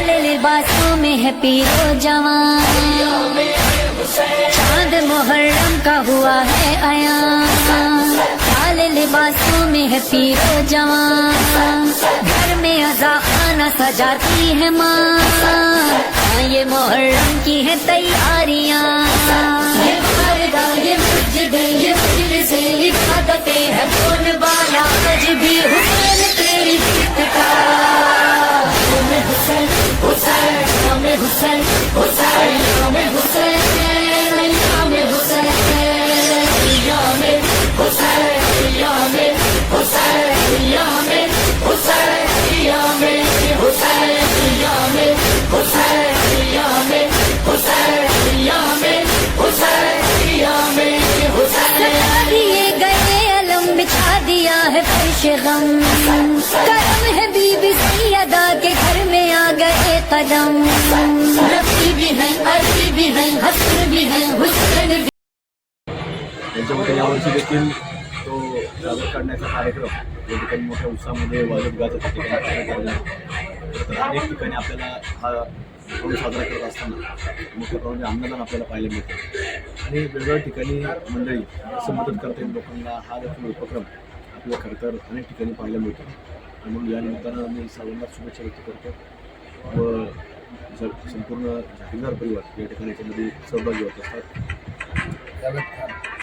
लाल लिबासों में है पीरो जवान। चाँद मुहर्रम का हुआ है आया लाल लिबासों में है पीरो जवान। घर में अजा खाना सजाती है माँ। हाँ, ये मुहर्रम की है तैयारियाँ। ये ये है। حسین گئے علم ہے پیش غم۔ کرم ہے بی بی سیدہ त्यांच्यामध्ये यावर्षी देखील तो सादर करण्याचा कार्यक्रम या ठिकाणी मोठ्या उत्साहामध्ये वाजत गाजत त्या ठिकाणी आपल्याला करायला तर अनेक ठिकाणी आपल्याला हा सण साजरा करत असताना मोठ्या प्रमाणात अन्नदान आपल्याला पाहायला मिळतं. आणि वेगवेगळ्या ठिकाणी मंडळी असं मदत करता येईल लोकांना हा देखील उपक्रम आपल्याला खरं तर अनेक ठिकाणी पाहायला मिळतो. म्हणून या निमित्तानं मी सर्वांना शुभेच्छा व्यक्त करतो व संपूर्ण जागीरदार परिवार या ठिकाणी याच्यामध्ये सहभागी होत असतात. जावेद